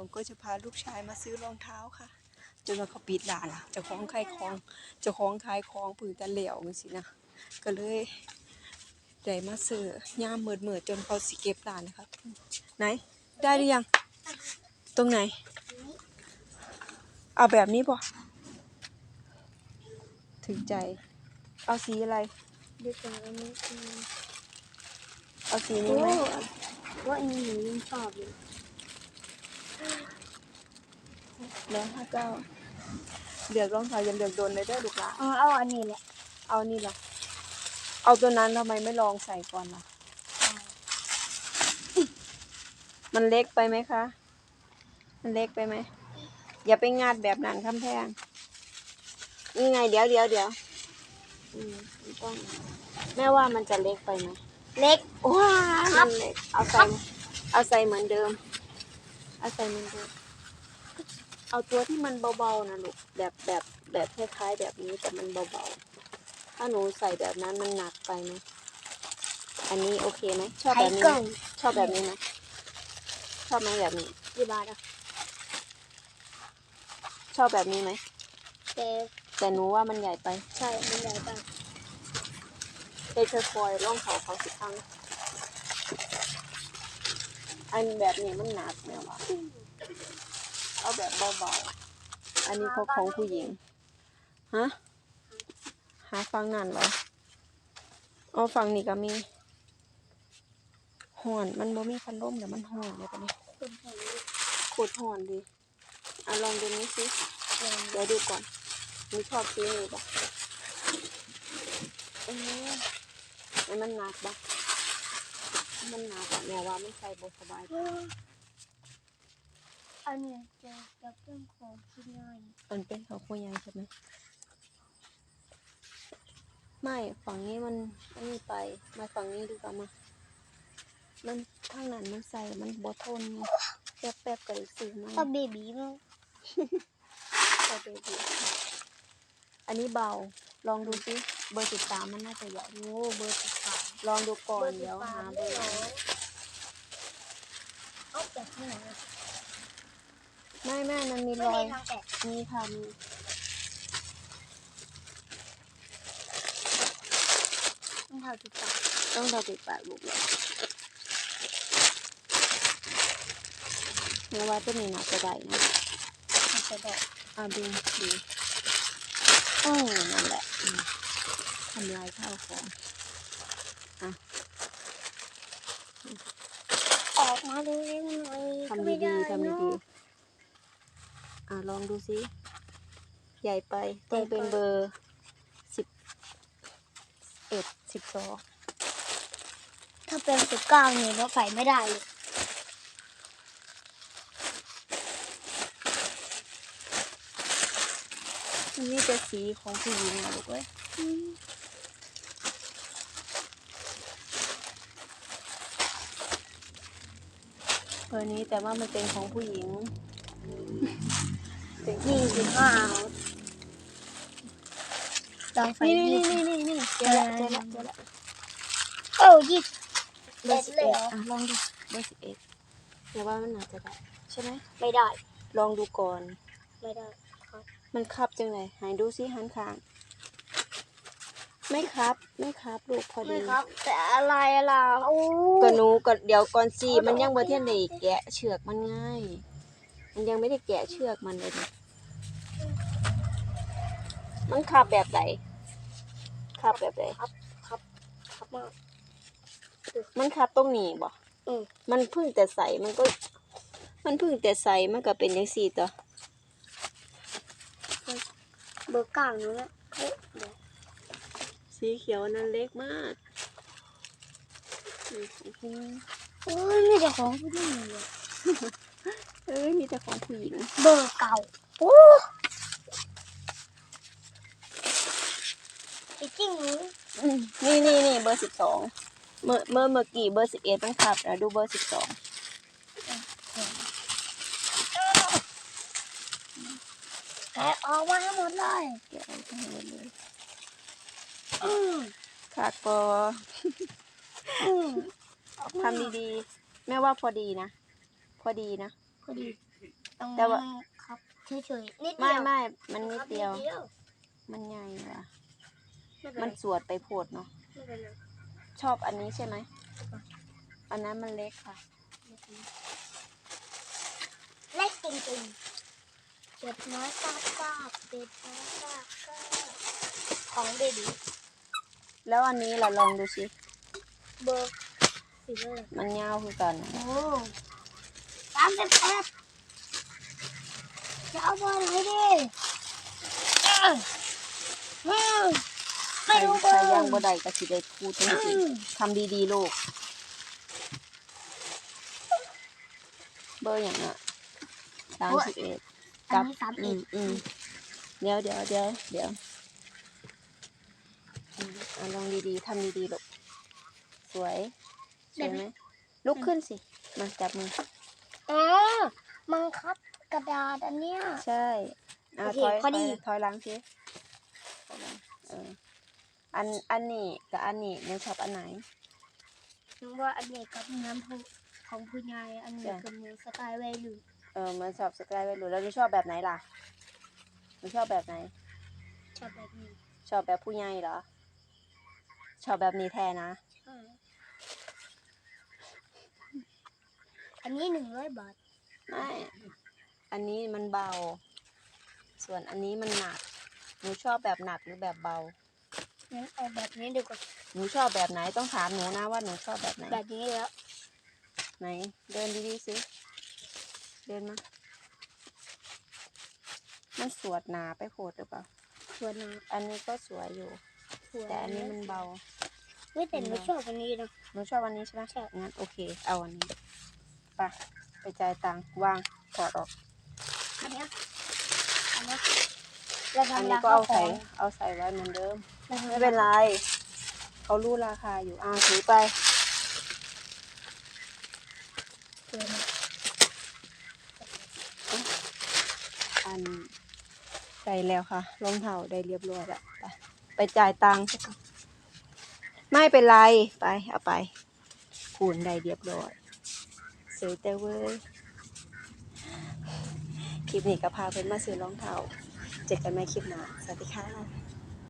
น้องก็จะพาลูกชายมาซื้อรองเท้าค่ะ จนว่าเขาปิดร้านละเจ้าของขายของเจ้าของขายของพึ่งกันเหลวจังซี่นะก็เลยได้มาซื้อย่ามมืดๆจนเขาสิเก็บร้านนะคะไหนได้หรือยัง ตรงไหน เอาแบบนี้ป่ะถึงใจ เอาสีอะไรดูตรงอันนี้คือเอาสีโอ้นี้ไหมว่าอันนี้หนูยิ่งชอบเล ยร้อยห้าเก้าเลือกรองเท้าอยังเลือกโดนเลยได้อลูกหลานเออเอาอันนี้แหละเอานี่ล่ะเอาตัวนั้นทำไมไม่ลองใส่ก่อนล่ะ มันเล็กไปไหมคะ มันเล็กไปไหม อย่าไปงาดแบบนั้นคำแพงนี่ไงเดี๋ยวเดี๋ยวเดี๋ยวอืมไม่ต้องแม่ว่ามันจะเล็กไปไหมเล็ก ว้ามันเล็กเอาใส่ เอาใส่เหมือนเดิม เอาใส่เหมือนเดิม เอาตัวที่มันเบาๆนะลูกแบบแบบแบบคล้ายๆแบบนี้แต่มันเบาๆ ถ้าหนูใส่แบบนั้นมันหนักไปไหมอันนี้โอเคไหมชอบไทแบบนี้เกิไหมลชอบแบบนี้ไหมชอบไหมแบบนี้กี่บาทอะชอบแบบนี้ไหมแต่แต่หนูว่ามันใหญ่ไปใช่มันใหญ่ไปไปเธอคอยล่องเขาเขาสิครั้งอันแบบนี้มันหนักแม่ว่าเอา แบบเบาๆ อันนี้เขาของผู้หญิง ฮะ หาฟังนั่นเหรออ๋อฟังนี่ก็มีห่อน มันบ่มีพัดลมเดี๋ยวมันห่อนเลยปะเนี่ยคนไทยโคตรห่อนดิอะลองดูนี้สิลองเดี๋ยวดูก่อนมีชอบซื้อนี่ปะเออมันมันหนักปะมันหนักอะแม่ว่ามันใส่บสบายปะ อันนี้จะจะเพิ่มของที่ง่ายมันเป็นของผู้ใหญ่ใช่ไหมไม่ฝั่งนี้มันมันมีไป มาฝั่งนี้ดีกว่ามา มันข้างนั้นมันใส่มันบอทนไงแป๊บแป๊บๆก็เลยซื้อมาก็เบบีมั้งใส่เบบีอันนี้เบา ลองดูสิเบอร์สิบสามมันน่าจะใหญ่โอ้เบอร์สิบสามลองดูก่อนเดี๋ยวหาเบอร์เอาแบบที่ไหนอะ ไม่แม่มันมีรไม่อได้ยทางแปะมีค่ะมีต้องเท่าสิบสามต้องเราติดปากลูกเลยเมื่อว่าตัวนี้น่าจะได้นะมันจะบอกอ่าดูดูโอ้นั่นแหละอืมทำลายข้าวของออกมาเร็วๆหน่อยทำก็ไม่ดีๆไเนทำอะดีๆ อ่าลองดูสิใหญ่ไปต้องเป็นเบอร์สิบเอ็ดสิบสองถ้าเป็นสิบเก้าเนี่ยเราใส่ไม่ได้เลยมันนี่จะสีของผู้หญิงอะลูกเว้ยเบอร์นี้แต่ว่ามันเป็นของผู้หญิง เป็นยี่สิบห้าลองใส่นี่ยี่นี่สิบนี่นี่นี่เจอละเจอละเจอละโอ้ยี่สิบเบอร์สิบเอ็ดเอ็ดเลยเหรออะลองดูเบอร์สิบเอ็ดแต่ว่ามันน่าจะได้ใช่ไหมไม่ได้ ลองดูก่อน ไม่ได้ครับมันคับจังไงหายดูซิหันข้างไม่ครับ ไม่ครับลูกพอไม่ดีครับ แต่อะไรล่ะโอ้ก็หนูก็เดี๋ยวก่อนซีมันยังบ่เทียนได้แกะเชือกมันง่าย มันยังไม่ได้แกะเชือกมันเลยนี่มันคับแบบไหนคับแบบไหนครับครับครับมากมันคับตรงนี้บ่อืมมันเพึ่งแต่ใสมันก็ มันเพึ่งแต่ใสมันก็เป็นอย่างสี่ต่อเบอร์เก้านู้นนะเอ๊ะเดี๋ยวสีเขียวนั้นเล็กมากอืมโอ้ยไม่ได้ของผู้หญิงเลย เอ้ยมีแต่ของผู้หญิงเบอร์เก่าโอ้ไอ้จริงหนูอืมนี่นี่นี่เบอร์สิบสองเมื่อเมื่อเมื่อกี้เบอร์สิบเอ็ดมันขับนะดูเบอร์สิบสองแกะออกมาให้หมดเลยแกะออกทั้งหมดเลยอืมขาดปออืมทำดีๆแม่ว่าพอดีนะ พอดีนะพ อดีตรงแต่นี้ว่ามันครับเฉยๆนิดเดีไม่ยวไม่มันนิดเดียว ครับมันใหญ่ว่ะไม่เป็นมัไรนสวดไปโพดเนาะ ไม่เป็นไรชอบอันนี้ใช่ไหม อันนั้นมันเล็กค่ะ เล็กจริงๆเจ็บน้อยกาบกาบเจ็บน้อยกาบกาบของเบบีแล้วอันนี้เราลองดูสิ เบอร์สีเลยมันยาวคือกันนะโอ้ สามสิบแปดจะเอาเบอร์ไหนดีเอออืมใครไม่รู้เบใคอรร์ยังบ่ได้ก็สิได้พูดจริงๆทำดีๆลูก เบอร์อย่างน่ะสามสิบเอ็ดอันนี้สามอืเอ็ดมอืมเดี๋ยวเดี๋ยวเดี๋ยวเดี๋ยวอืมอะลองดีๆทำดีๆลูก สวย สวยไหมลุกขึ้นสิ มาจับมือ อ๋อมังคับกระดาษอันเนี้ย ใช่อะโอเคถอยพอดี ถอยถอยหลังสิถอยหลังเอออันอันนี้กับอันนี้หนูชอบอันไหน นึกว่าอันนี้กับน้ำพุของผู้ใหญ่อันนี้จ้ะ กับเนื้อสไตล์วัยรุ่นเออมันชอบสกายไว้หรือแล้วหนูชอบแบบไหนล่ะหนูชอบแบบไหน ชอบแบบนี้ชอบแบบผู้ใหญ่เหรอ ชอบแบบนี้แทนนะ ใช่ นนี้หนึ่งร้อยบาท ไม่ อันนี้มันเบา ส่วนอันนี้มันหนัก หนูชอบแบบหนักหรือแบบเบา งั้นเอาแบบนี้ดีกว่า หนูชอบแบบไหนต้องถามหนูนะว่าหนูชอบแบบไหน แบบนี้แล้ว ไหน เดินดีๆสิ เดินมา มันสวดหนาไปโผดหรือเปล่าส่วนน้อันนี้ก็สวยอยู่ำส่วนแต่อันนี้มันเบาเฮ้ยแต่หนูชอบอันนี้นะ หนูชอบอันนี้ใช่ไหมใช่ งั้นโอเค เอาอันนี้ ไปไปจ่ายตังค์วางถอดออกอันเนี้ยอันเนี้ยเราอันทำนี้ราก็คาเอาขอใส่งเอาใส่ไว้เหมือนเดิมเราทำไม่เป็นไรเขารู้ราคาอยู่อ่าถือไปส่วนนี้อันใส่แล้วค่ะรองเท้าได้เรียบร้อยแล้วไปไปจ่ายตังค์ไม่เป็นไรไปเอาไปคูณได้เรียบร้อย สวยแต่เว้ยคลิปนี้ก็พาเพื่อนมาซื้อรองเท้าเจอกันใหม่คลิปหน้าสวัสดีค่ะ